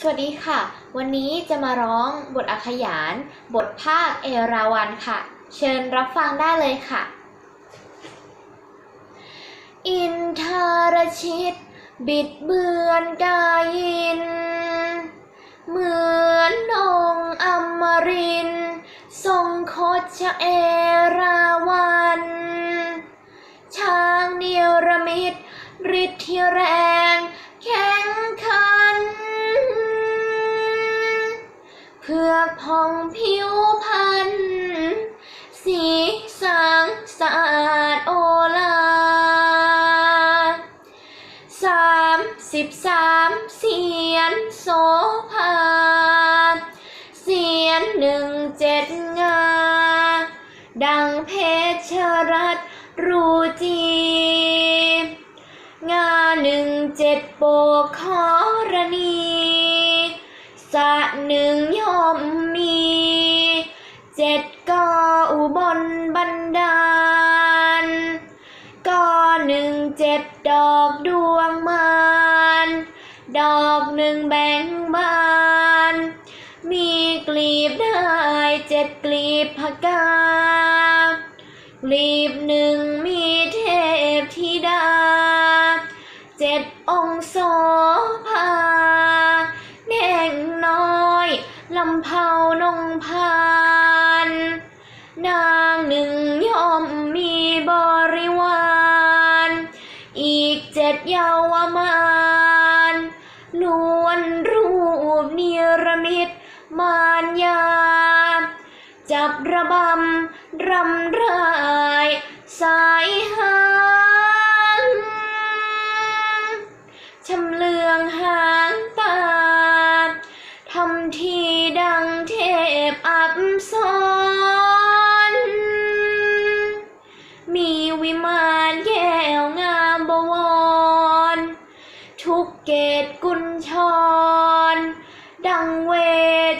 สวัสดีค่ะ วันนี้จะมาร้องบทอักขยาน บทภาคเอราวันค่ะ เชิญรับฟังได้เลยค่ะ อินทารชิต บิดเบือนกายิน เหมือนองค์อมริน ทรงโคชเอราวัน ช้างเนียรมิตฤทธิแร เพื่อกพองผิวพันธ์สีสังสะอาดโอลาสามสิบสามเสียนโสภาเสียนหนึ่งเจ็ดงา ดังเพชรรัตรูจีงาหนึ่งเจ็ดโปกขอรณีสะหนึ่งย เจ็ดดอกดวงมานดอกหนึ่งแบ่งบาน มีกลีบได้เจ็ดกลีบพกากลีบหนึ่งมีเทพธิดา เจ็ดองค์โสภาแน่งน้อยลำเผานงพาน อีกเยาวมานล้วนรูปเนรมิตมารยา จับระบำรำรายสายหางชำเลืองหางตาทำทีดังเทพอับสรมีวิมาน เกตกุญชร ดังเวท